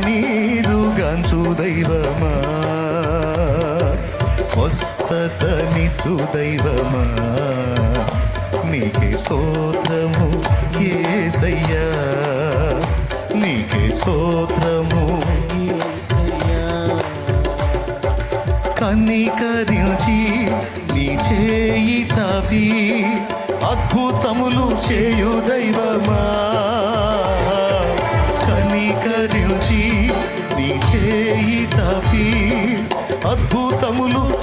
కన్నీరు గాంచు దైవమా స్వస్థతనిచ్చు దైవమా? నీకే స్తోత్రము ఏసయ్యా. నీకే స్తోత్రము కనికరించి నీ చేయి చాపి అద్భుతములు చేయు దైవమా?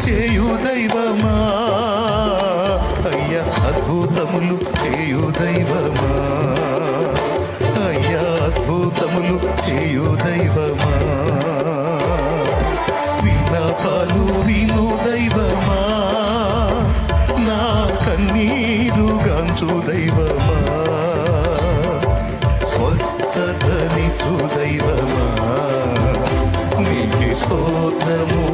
చేయు దైవమా? అయ్యా అద్భుతములు చేయు దైవమా? అయ్యా అద్భుతములు చేయు దైవమా? విన్నపాలు విను దైవమా? నా కన్నీరు గాంచు దైవమా? స్వస్థతనిచు దైవమా? నీ స్తోత్రము.